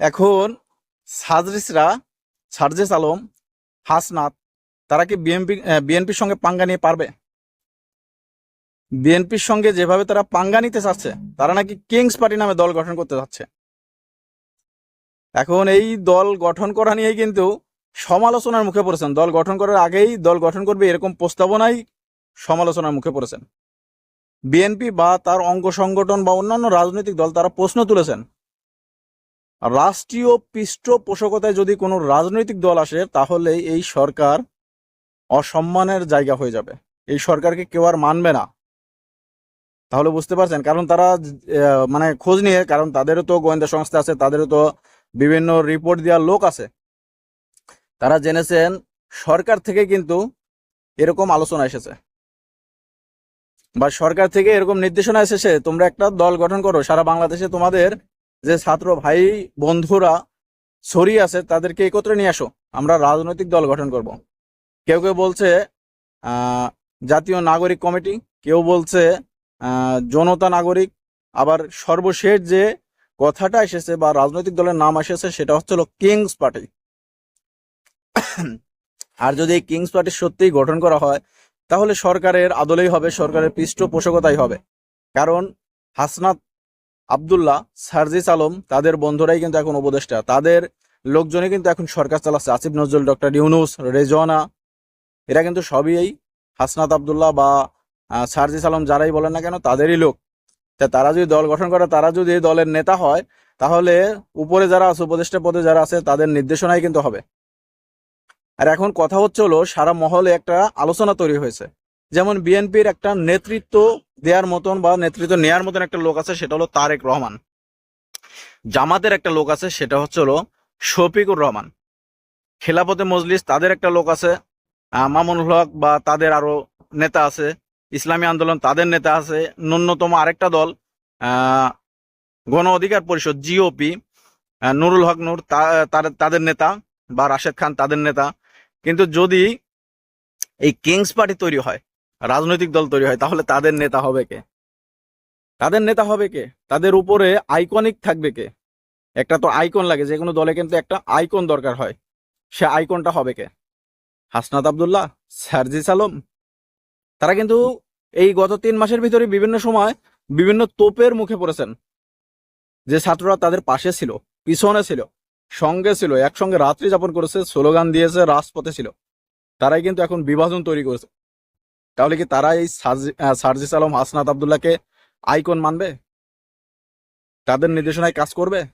এখন সাজরিসরা সার্জেস আলম, হাসনাত, তারা কি বিএনপি বিএনপির সঙ্গে পাঙ্গা নিয়ে পারবে? বিএনপির সঙ্গে যেভাবে তারা পাঙ্গা নিতে চাচ্ছে, তারা নাকি কিংস পার্টি নামে দল গঠন করতে যাচ্ছে। এখন এই দল গঠন করা নিয়েই কিন্তু সমালোচনার মুখে পড়েছেন। দল গঠন করার আগেই দল গঠন করবে এরকম প্রস্তাবনাই সমালোচনার মুখে পড়েছেন। বিএনপি বা তার অঙ্গ সংগঠন বা অন্যান্য রাজনৈতিক দল তারা প্রশ্ন তুলেছেন রাষ্ট্রীয় পৃষ্ঠপোষকতায় যদি কোনো রাজনৈতিক দল আসে, তাহলে এই সরকার অসম্মানের জায়গা হয়ে যাবে। এই সরকারকে কেউ আর মানবে না। তাহলে বুঝতে পারছেন? কারণ তারা মানে খোঁজ নিয়ে, কারণ তাদেরও তো গোয়েন্দা সংস্থা আছে, তাদেরও তো বিভিন্ন রিপোর্ট দেওয়ার লোক আছে। তারা জেনেছেন, সরকার থেকে কিন্তু এরকম আলোচনা এসেছে। বা সরকার থেকে এরকম নির্দেশনা এসেছে, তোমরা একটা দল গঠন করো, সারা বাংলাদেশে তোমাদের যে ছাত্র ভাই বন্ধুরা ছড়িয়ে আছে, তাদেরকে একত্রে নিয়ে আসো। আমরা রাজনৈতিক দল গঠন করব। কেউ কেউ বলছে জাতীয় নাগরিক কমিটি। কেউ বলছে জনতা নাগরিক। আবার সর্বশেষ যে কথাটা এসেছে বা রাজনৈতিক দলের নাম এসেছে, সেটা হচ্ছে হলো কিংস পার্টি। আর যদি এই কিংস পার্টি সত্যিই গঠন করা হয়, তাহলে সরকারের আদলেই হবে, সরকারের পৃষ্ঠপোষকতাই হবে। কারণ হাসনাত আবদুল্লাহ, সার্জিস আলম, তাদের বন্ধুরাই কিন্তু এখন উপদেষ্টা। তাদের লোকজনই কিন্তু এখন সরকার চালাচ্ছে। আসিফ নজরুল, ডক্টর ইউনুস, রেজওয়ানা, এরা কিন্তু সবই হাসনাত আবদুল্লাহ বা সার্জিস আলম যারাই বলেন না কেন, তাদেরই লোক। তা তারা যদি দল গঠন করে, তারা যদি দলের নেতা হয়, তাহলে উপরে যারা আছে, উপদেষ্টা পদে যারা আছে, তাদের নির্দেশনাই কিন্তু হবে। আর এখন কথা হচ্ছে হলো, সারা মহলে একটা আলোচনা তৈরি হয়েছে। যেমন বিএনপির একটা নেতৃত্ব দেওয়ার মতন বা নেতৃত্ব নেয়ার মতন একটা লোক আছে সেটা হলো তারেক রহমান। জামাতের একটা লোক আছে সেটা হচ্ছে হলো শফিকুর রহমান। খেলাপথে মজলিস তাদের একটা লোক আছে আহ, মামুনুল হক বা তাদের আরও নেতা আছে ইসলামী আন্দোলন তাদের নেতা আছে ন্যূনতম আরেকটা দল গণ অধিকার পরিষদ জিওপি নুরুল হক নূর তাদের নেতা বা রাশেদ খান তাদের নেতা। কিন্তু যদি এই কিংস পার্টি তৈরি হয় রাজনৈতিক দল তৈরি হয়, তাহলে তাদের নেতা হবে কে? তাদের নেতা হবে কে? তাদের উপরে আইকনিক থাকবে কে? একটা তো আইকন লাগে, যে কোনো দলে কিন্তু একটা আইকন দরকার হয়। সে আইকনটা হবে কে? হাসনাত আবদুল্লাহ সার্জিস আলম তারা কিন্তু এই গত তিন মাসের ভিতরে বিভিন্ন সময় বিভিন্ন তোপের মুখে পড়েছেন। যে ছাত্ররা তাদের পাশে ছিল, পিছনে ছিল, সঙ্গে ছিল, একসঙ্গে রাত্রি যাপন করেছে, স্লোগান দিয়েছে, রাজপথে ছিল। তারাই কিন্তু এখন বিভাজন তৈরি করেছে। তাহলে কি তারা এই সার্জিস আলম, হাসনাত আবদুল্লাহকে আইকন মানবে? তাদের নির্দেশনায় কাজ করবে?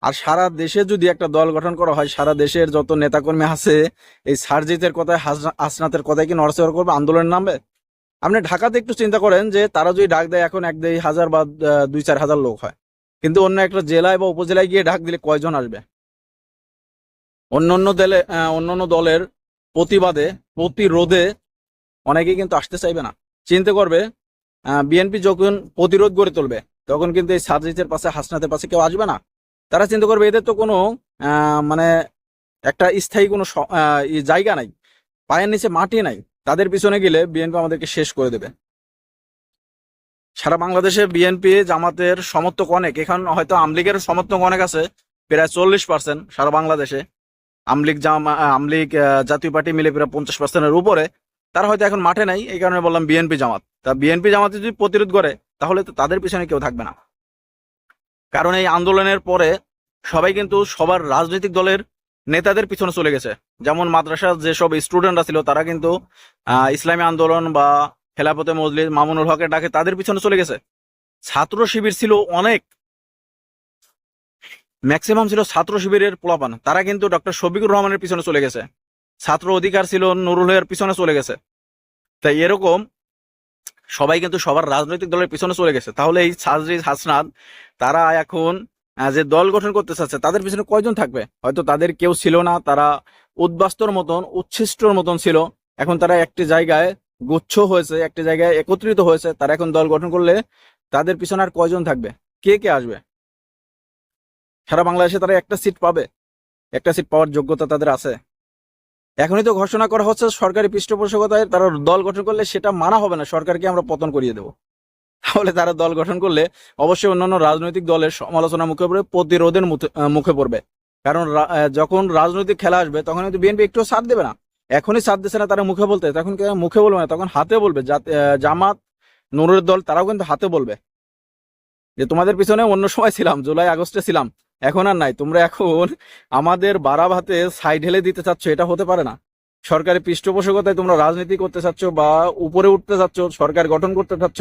আর সারা দেশে যদি একটা দল গঠন করা হয়, সারা দেশের যত নেতাকর্মী আছে, এই সার্জিতের কথায়, হাসনা- হাসনাতের কথায় কি নড়াচড়া করবে? আন্দোলনের নামবে? আপনি ঢাকাতে একটু চিন্তা করেন যে, তারা যদি ডাক দেয়, এখন এক দেড় হাজার বা দুই চার হাজার লোক হয়। কিন্তু অন্য একটা জেলায় বা উপজেলায় গিয়ে ডাক দিলে কয়জন আসবে? অন্য অন্য দলে অন্য অন্য দলের প্রতিবাদে, প্রতিরোধে অনেকেই কিন্তু আসতে চাইবে না। চিন্তা করবে বিএনপি যখন প্রতিরোধ গড়ে তুলবে, তখন কিন্তু এই সার্জিতের পাশে হাসনাতের পাশে কেউ আসবে না। তারা চিন্তা করবে, এদের তো কোনো মানে একটা স্থায়ী কোনো জায়গা নাই, পায়ের নিচে মাটি নাই, তাদের পিছনে গেলে বিএনপি আমাদেরকে শেষ করে দেবে। সারা বাংলাদেশে বিএনপি জামাতের সমর্থক অনেক, এখন হয়তো আমলিগের সমর্থক অনেক আছে, প্রায় চল্লিশ পার্সেন্ট সারা বাংলাদেশে। আমলিগ জামা আমলিগ জাতীয় পার্টি মিলে প্রায় পঞ্চাশ পার্সেন্টের উপরে। তারা হয়তো এখন মাঠে নাই, এই কারণে বললাম বিএনপি জামাত। তা বিএনপি জামাতে যদি প্রতিরোধ করে, তাহলে তো তাদের পিছনে কেউ থাকবে না। কারণ এই আন্দোলনের পরে সবাই কিন্তু সবার রাজনৈতিক দলের নেতাদের পিছনে চলে গেছে। যেমন মাদ্রাসার যেসব স্টুডেন্টরা ছিল, তারা কিন্তু ইসলামী আন্দোলন বা খেলাপথে মজলিস মামুনুল হকের ডাকে তাদের পিছনে চলে গেছে। ছাত্র শিবির ছিল অনেক। ম্যাক্সিমাম ছিল ছাত্র শিবিরের পোলাপান। তারা কিন্তু ডক্টর শফিকুর রহমানের পিছনে চলে গেছে। ছাত্র অধিকার ছিল নুরুল হকের পিছনে চলে গেছে। তাই এরকম সবাই কিন্তু সবার রাজনৈতিক দলের পিছনে চলে গেছে। তাহলে এই সাজরিজ হাসনাদ তারা এখন যে দল গঠন করতে চাচ্ছে, তাদের পিছনে কয়জন থাকবে? হয়তো তাদের কেউ ছিল না, তারা উদ্বাস্তর মতন, উচ্ছিষ্টর মতন ছিল। এখন তারা একটি জায়গায় গুচ্ছ হয়েছে, একটি জায়গায় একত্রিত হয়েছে। তারা এখন দল গঠন করলে তাদের পিছনে আর কয়জন থাকবে? কে কে আসবে? সারা বাংলাদেশে তারা একটা সিট পাবে। একটা সিট পাওয়ার যোগ্যতা তাদের আছে। এখনই তো ঘোষণা করা হচ্ছে সরকারি পৃষ্ঠপোষকতায় তারা দল গঠন করলে সেটা মানা হবে না, সরকারকে আমরা পতন করিয়ে দেবো। তাহলে তারা দল গঠন করলে অবশ্যই অন্যান্য রাজনৈতিক দলের সমালোচনা মুখে পড়বে, প্রতিরোধের মুখে- পড়বে। কারণ যখন রাজনৈতিক খেলা আসবে, তখন কিন্তু বিএনপি একটু সাথ দেবে না। এখনই সাথ দিচ্ছে না তারা মুখে বলতে, তখন মুখে বলবে না, তখন হাতে বলবে। জামাত নুরের দল, তারাও কিন্তু হাতে বলবে। যে তোমাদের পিছনে অন্য সময় ছিলাম, জুলাই আগস্টে ছিলাম। এখন আর নাই। তোমরা এখন আমাদের বাড়া ভাতে সাইড ঢেলে দিতে চাচ্ছ, এটা হতে পারে না। সরকারি পৃষ্ঠপোষকতায় তোমরা রাজনীতি করতে চাচ্ছ বা উপরে উঠতে চাচ্ছ, সরকার গঠন করতে চাচ্ছ,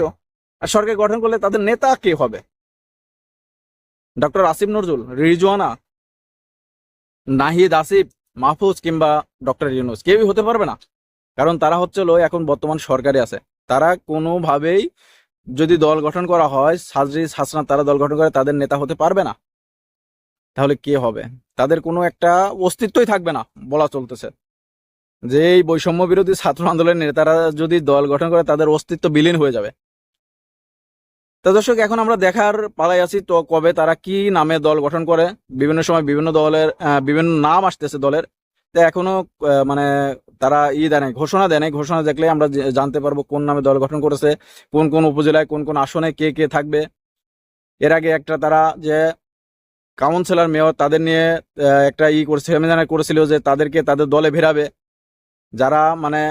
আর সরকার গঠন করলে তাদের নেতা কে হবে? ডক্টর আসিফ নজরুল, রিজওয়ানা, নাহিদ আসিফ, মাহফুজ কিংবা ডক্টর ইউনুস, কেউই হতে পারবে না। কারণ তারা হচ্ছে এখন বর্তমান সরকারে আছে। তারা কোনোভাবেই যদি দল গঠন করা হয় সাজরিস হাসনা তারা দল গঠন করে, তাদের নেতা হতে পারবে না। তাহলে কে হবে? তাদের কোনো একটা অস্তিত্বই থাকবে না, বলা চলতেছে। যে এই বৈষম্য বিরোধী ছাত্র আন্দোলনের নেতারা যদি দল গঠন করে, তাদের অস্তিত্ব বিলীন হয়ে যাবে। তো দর্শক, এখন আমরা দেখার পালাই আছি তো কবে তারা কি নামে দল গঠন করে, বিভিন্ন সময় বিভিন্ন দলের বিভিন্ন নাম আসতেছে দলের। তো এখনও মানে তারা ই দেয় নাই, ঘোষণা দেয় নাই। ঘোষণা দেখলে আমরা জানতে পারব কোন নামে দল গঠন করেছে, কোন কোন উপজেলায় কোন কোন আসনে কে কে থাকবে। এর আগে একটা তারা যে কাউন্সিলর মেয়র তাদের নিয়ে একটা ই করছে সেমিনার করেছিল যে তাদেরকে তাদের দলে ভেরাবে। যারা মানে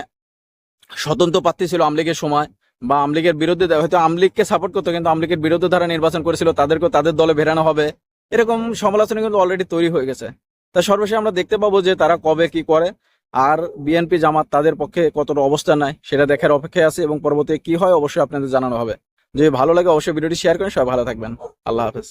স্বতন্ত্র প্রার্থী ছিল আমলিগের সময় বা আমলিগের বিরুদ্ধে, হয়তো আমলিগকে সাপোর্ট করতো কিন্তু আমলিগের বিরুদ্ধে তারা নির্বাচন করেছিল তাদেরকেও তাদের দলে ভেরানো হবে। এরকম সমালোচনা কিন্তু অলরেডি তৈরি হয়ে গেছে। তা সর্বশেষ আমরা দেখতে পাবো যে তারা কবে কি করে আর বিএনপি জামাত তাদের পক্ষে কতটা অবস্থান নেয় সেটা দেখার অপেক্ষায় আছে এবং পরবর্তী কি হয় অবশ্যই আপনাদের জানানো হবে। যদি ভালো লাগে অবশ্যই ভিডিওটি শেয়ার করেন, সবাই ভালো থাকবেন। আল্লাহ হাফেজ।